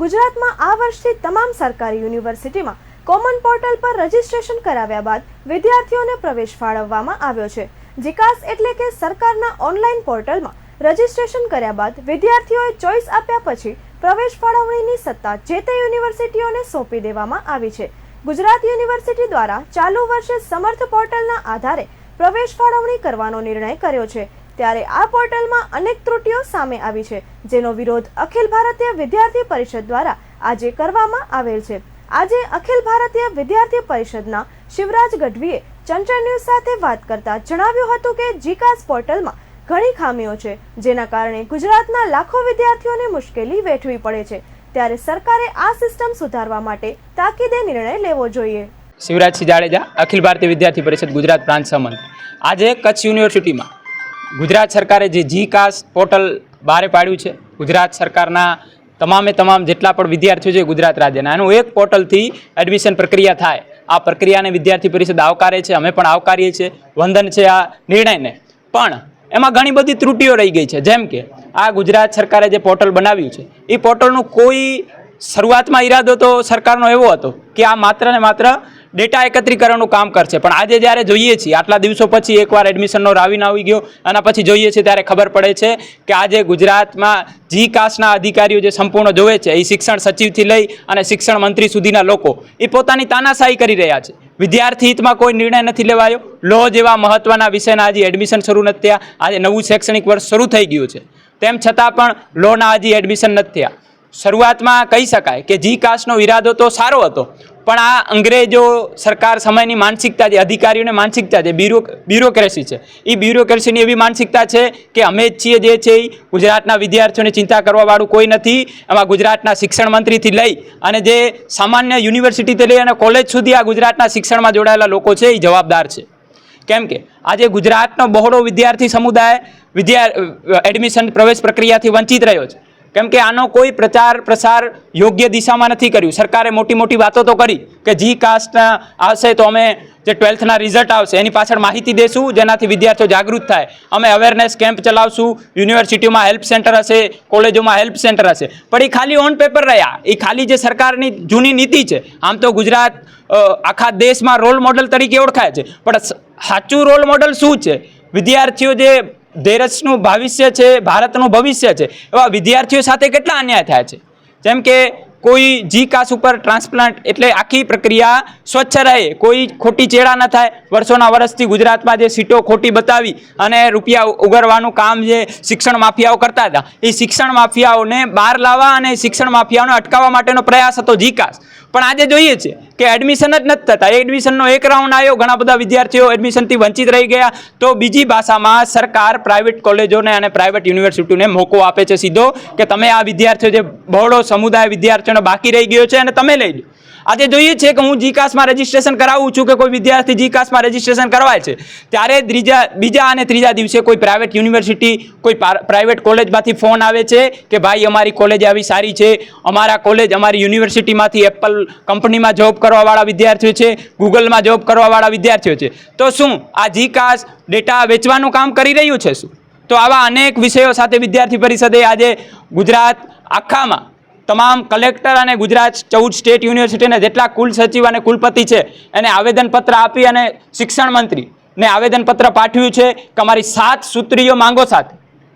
ગુજરાતમાં આ વર્ષથી તમામ સરકારી યુનિવર્સિટીમાં કોમન પોર્ટલ પર રજીસ્ટ્રેશન કરાવ્યા બાદ વિદ્યાર્થીઓને પ્રવેશ ફાળવવામાં આવ્યો છે. જીકાસ એટલે કે સરકારના ઓનલાઈન પોર્ટલમાં રજીસ્ટ્રેશન કર્યા બાદ વિદ્યાર્થીઓએ ચોઇસ આપ્યા પછી પ્રવેશ ફાળવણીની સત્તા જે તે યુનિવર્સિટીઓને સોંપી દેવામાં આવી છે. ગુજરાત યુનિવર્સિટી દ્વારા ચાલુ વર્ષે સમર્થ પોર્ટલના આધારે પ્રવેશ ફાળવણી કરવાનો નિર્ણય કર્યો છે. ત્યારે આ પોર્ટલમાં અનેક ત્રુટિઓ સામે આવી છે, જેનો વિરોધ અખિલ ભારતીય વિદ્યાર્થી પરિષદ દ્વારા આજે કરવામાં આવેલ છે. આજે અખિલ ભારતીય વિદ્યાર્થી પરિષદના શિવરાજ ગઢવીએ ચંચળ ન્યૂઝ સાથે વાત કરતા જણાવ્યું હતું કે જીકાસ પોર્ટલમાં ઘણી ખામીઓ છે, જેના કારણે ગુજરાતના લાખો વિદ્યાર્થીઓને મુશ્કેલી વેઠવી પડે છે. ત્યારે સરકારે આ સિસ્ટમ સુધારવા માટે તાકીદે નિર્ણય લેવો જોઈએ. શિવરાજસિંહ જાડેજા અખિલ ભારતીય વિદ્યાર્થી પરિષદ ગુજરાત પ્રાંત સંબંધ. આજે કચ્છ યુનિવર્સિટીમાં ગુજરાત સરકારે જે જી કાસ પોર્ટલ બહાર પાડ્યું છે, ગુજરાત સરકારના તમામે તમામ જેટલા પણ વિદ્યાર્થીઓ છે ગુજરાત રાજ્યના. એનું એક પોર્ટલથી એડમિશન પ્રક્રિયા થાય. આ પ્રક્રિયાને વિદ્યાર્થી પરિષદ આવકારે છે, અમે પણ આવકારીએ છીએ. વંદન છે આ નિર્ણયને. પણ એમાં ઘણી બધી ત્રુટીઓ રહી ગઈ છે. જેમ કે આ ગુજરાત સરકારે જે પોર્ટલ બનાવ્યું છે, એ પોર્ટલનું કોઈ શરૂઆતમાં ઈરાદો તો સરકારનો એવો હતો કે આ માત્ર ને માત્ર ડેટા એકત્રીકરણનું કામ કરશે. પણ આજે જ્યારે જોઈએ છીએ, આટલા દિવસો પછી એકવાર એડમિશનનો રાવીન આવી ગયો અને પછી જોઈએ છીએ ત્યારે ખબર પડે છે કે આજે ગુજરાતમાં જી કાસ્ટના અધિકારીઓ જે સંપૂર્ણ જોવે છે, એ શિક્ષણ સચિવથી લઈ અને શિક્ષણ મંત્રી સુધીના લોકો, એ પોતાની તાનાશાહી કરી રહ્યા છે. વિદ્યાર્થી હિતમાં કોઈ નિર્ણય નથી લેવાયો. લો જેવા મહત્વના વિષયના હજી એડમિશન શરૂ નથી થયા. આજે નવું શૈક્ષણિક વર્ષ શરૂ થઈ ગયું છે. તેમ છતાં પણ લોના હજી એડમિશન નથી થયા. શરૂઆતમાં કહી શકાય કે જી કાસ્ટનો ઈરાદો તો સારો હતો પણ આ અંગ્રેજો સરકાર સમયની માનસિકતા છે અધિકારીઓની માનસિકતા છે બ્યુરો, બ્યુરોક્રેસી છે એ બ્યુરોક્રેસીની એવી માનસિકતા છે કે અમે જ છીએ જે છે એ ગુજરાતના વિદ્યાર્થીઓની ચિંતા કરવાવાળું કોઈ નથી. એમાં ગુજરાતના શિક્ષણ મંત્રીથી લઈ અને જે સામાન્ય યુનિવર્સિટીથી લઈ અને કોલેજ સુધી આ ગુજરાતના શિક્ષણમાં જોડાયેલા લોકો છે એ જવાબદાર છે. કેમ કે આજે ગુજરાતનો બહોળો વિદ્યાર્થી સમુદાય વિદ્યા એડમિશન પ્રવેશ પ્રક્રિયાથી વંચિત રહ્યો છે. કેમ કે આનો કોઈ પ્રચાર પ્રસાર યોગ્ય દિશામાં નથી કર્યું. સરકારે મોટી મોટી વાતો તો કરી કે જી કાસ્ટના આવશે તો અમે જે ટ્વેલ્થના રિઝલ્ટ આવશે એની પાછળ માહિતી દેશું, જેનાથી વિદ્યાર્થીઓ જાગૃત થાય. અમે અવેરનેસ કેમ્પ ચલાવશું યુનિવર્સિટીઓમાં હેલ્પ સેન્ટર હશે, કોલેજોમાં હેલ્પ સેન્ટર હશે. પણ એ ખાલી ઓન પેપર રહ્યા. એ ખાલી જે સરકારની જૂની નીતિ છે, આમ તો ગુજરાત આખા દેશમાં રોલ મોડલ તરીકે ઓળખાય છે. પણ સાચું રોલ મોડલ શું છે? વિદ્યાર્થીઓ જે દેશનું ભવિષ્ય છે, ભારતનું ભવિષ્ય છે. એવા વિદ્યાર્થીઓ સાથે કેટલા અન્યાય થયા છે? જેમ કે કોઈ જી કાસ ઉપર ટ્રાન્સપ્લાન્ટ એટલે આખી પ્રક્રિયા સ્વચ્છ રહે, કોઈ ખોટી ચેડા ન થાય. વર્ષોના વર્ષથી ગુજરાતમાં જે સીટો ખોટી બતાવી અને રૂપિયા ઉગરવાનું કામ જે શિક્ષણ માફિયાઓ કરતા હતા, એ શિક્ષણ માફિયાઓને બહાર લાવવા અને શિક્ષણ માફિયાઓને અટકાવવા માટેનો પ્રયાસ હતો જીકાસ પણ આજે જોઈએ છે કે એડમિશન જ નથી થતા. એડમિશનનો એક રાઉન્ડ આવ્યો, ઘણા બધા વિદ્યાર્થીઓ એડમિશનથી વંચિત રહી ગયા. તો બીજી ભાષામાં સરકાર પ્રાઇવેટ કોલેજોને અને પ્રાઇવેટ યુનિવર્સિટીઓને મોકો આપે છે સીધો કે તમે આ વિદ્યાર્થીઓ જે બહોળો સમુદાય વિદ્યાર્થીઓનો બાકી રહી ગયો છે અને તમે લઈ લો. આજે જોઈએ છે કે હું જીકાસમાં રજીસ્ટ્રેશન કરાવું છું કે કોઈ વિદ્યાર્થી જીકાસમાં રજીસ્ટ્રેશન કરવાય છે? ત્યારે ત્રીજા, બીજા અને ત્રીજા દિવસે કોઈ પ્રાઇવેટ યુનિવર્સિટી કોઈ પ્રાઇવેટ કોલેજમાંથી ફોન આવે છે કે ભાઈ અમારી કોલેજ આવી સારી છે, અમારા કોલેજ અમારી યુનિવર્સિટીમાંથી એપલ કંપનીમાં જોબ કરવાવાળા વિદ્યાર્થીઓ છે ગૂગલમાં જોબ કરવાવાળા વિદ્યાર્થીઓ છે. તો શું આ જીકાસ ડેટા વેચવાનું કામ કરી રહ્યું છે શું? તો આવા અનેક વિષયો સાથે વિદ્યાર્થી પરિષદે આજે ગુજરાત આખામાં તમામ કલેક્ટર અને ગુજરાત ચૌદ સ્ટેટ યુનિવર્સિટીના જેટલા કુલ સચિવ અને કુલપતિ છે, એને આવેદનપત્ર આપી અને શિક્ષણ મંત્રી ને આવેદનપત્ર પાઠવ્યું છે કે અમારી સાત સૂત્રીઓ માંગો સાથે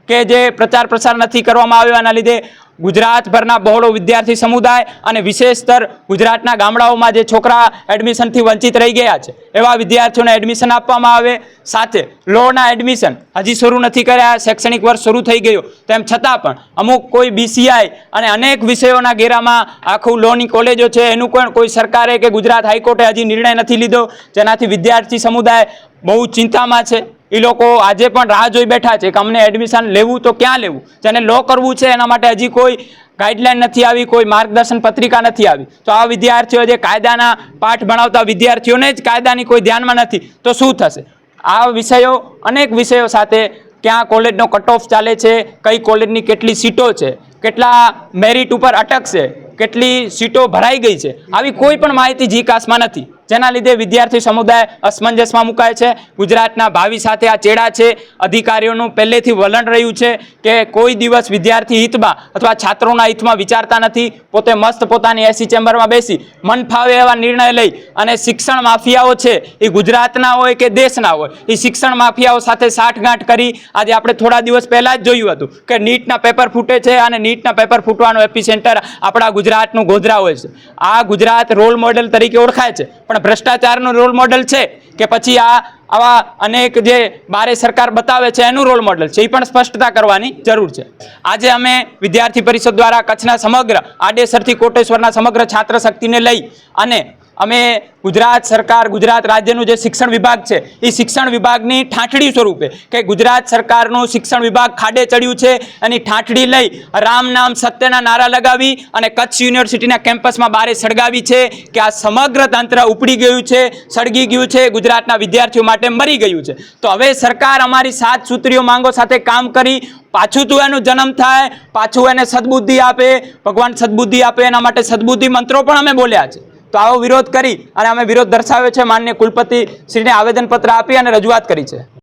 કે જે પ્રચાર પ્રસાર નથી કરવામાં આવ્યો એના લીધે ગુજરાતભરના બહોળો વિદ્યાર્થી સમુદાય અને વિશેષ સ્તર ગુજરાતના ગામડાઓમાં જે છોકરા એડમિશનથી વંચિત રહી ગયા છે, એવા વિદ્યાર્થીઓને એડમિશન આપવામાં આવે. સાથે લોના એડમિશન હજી શરૂ નથી કર્યા શૈક્ષણિક વર્ષ શરૂ થઈ ગયું. તેમ છતાં પણ અમુક કોઈ બીસીઆઈ અને અનેક વિષયોના ઘેરામાં આખું લોની કોલેજો છે, એનું પણ કોઈ સરકારે કે ગુજરાત હાઈકોર્ટે હજી નિર્ણય નથી લીધો. જેનાથી વિદ્યાર્થી સમુદાય બહુ ચિંતામાં છે. એ લોકો આજે પણ રાહ જોઈ બેઠા છે કે અમને એડમિશન લેવું તો ક્યાં લેવું? જેને લો કરવું છે, એના માટે હજી કોઈ ગાઈડલાઈન નથી આવી, કોઈ માર્ગદર્શન પત્રિકા નથી આવી. તો આ વિદ્યાર્થીઓ જે કાયદાના પાઠ ભણાવતા વિદ્યાર્થીઓને જ કાયદાની કોઈ ધ્યાનમાં નથી. તો શું થશે? આ વિષયો, અનેક વિષયો સાથે ક્યાં કોલેજનો કટ ઓફ ચાલે છે, કઈ કોલેજની કેટલી સીટો છે, કેટલા મેરિટ ઉપર અટકશે, કેટલી સીટો ભરાઈ ગઈ છે, આવી કોઈ પણ માહિતી જીકાસમાં નથી. જેના લીધે વિદ્યાર્થી સમુદાય અસમંજસમાં મુકાય છે. ગુજરાતના ભાવિ સાથે આ ચેડા છે. અધિકારીઓનું પહેલેથી વલણ રહ્યું છે કે કોઈ દિવસ વિદ્યાર્થી હિતમાં અથવા છાત્રોના હિતમાં વિચારતા નથી. પોતે મસ્ત પોતાની એસી ચેમ્બરમાં બેસી મન ફાવે એવા નિર્ણય લઈ અને શિક્ષણ માફિયાઓ છે એ ગુજરાતના હોય કે દેશના હોય, એ શિક્ષણ માફિયાઓ સાથે સાઠગાંઠ કરી આજે આપણે થોડા દિવસ પહેલાં જ જોયું હતું કે નીટના પેપર ફૂટે છે અને નીટના પેપર ફૂટવાનું એપી સેન્ટર આપણા ગુજરાતનું ગોધરા હોય છે. આ ગુજરાત રોલ મોડેલ તરીકે ઓળખાય છે. પણ ભ્રષ્ટાચારનું રોલ મોડલ છે કે પછી આ આવા અનેક જે બારે સરકાર બતાવે છે એનું રોલ મોડલ છે. એ પણ સ્પષ્ટતા કરવાની જરૂર છે. આજે અમે વિદ્યાર્થી પરિષદ દ્વારા કચ્છના સમગ્ર આડેસરથી કોટેશ્વરના સમગ્ર છાત્ર શક્તિને લઈ અને અમે ગુજરાત સરકાર, ગુજરાત રાજ્યનું જે શિક્ષણ વિભાગ છે, એ શિક્ષણ વિભાગની ઠાંઠડી સ્વરૂપે કે ગુજરાત સરકારનું શિક્ષણ વિભાગ ખાડે ચડ્યું છે એની ઠાઠડી લઈ રામ નામ સત્યના નારા લગાવી અને કચ્છ યુનિવર્સિટીના કેમ્પસમાં બારે સળગાવી છે કે આ સમગ્ર તંત્ર ઉપડી ગયું છે, સળગી ગયું છે, ગુજરાતના વિદ્યાર્થીઓ માટે મરી ગયું છે. તો હવે સરકાર અમારી સાત સૂત્રીઓ માંગો સાથે કામ કરી, પાછું તું એનું જન્મ થાય, પાછું એને સદબુદ્ધિ આપે, ભગવાન સદબુદ્ધિ આપે, એના માટે સદબુદ્ધિ મંત્રો પણ અમે બોલ્યા છે. તો આવો વિરોધ કરી અને અમે વિરોધ દર્શાવ્યો છે. માન્ય કુલપતિ શ્રીને આવેદનપત્ર આપી અને રજૂઆત કરી છે.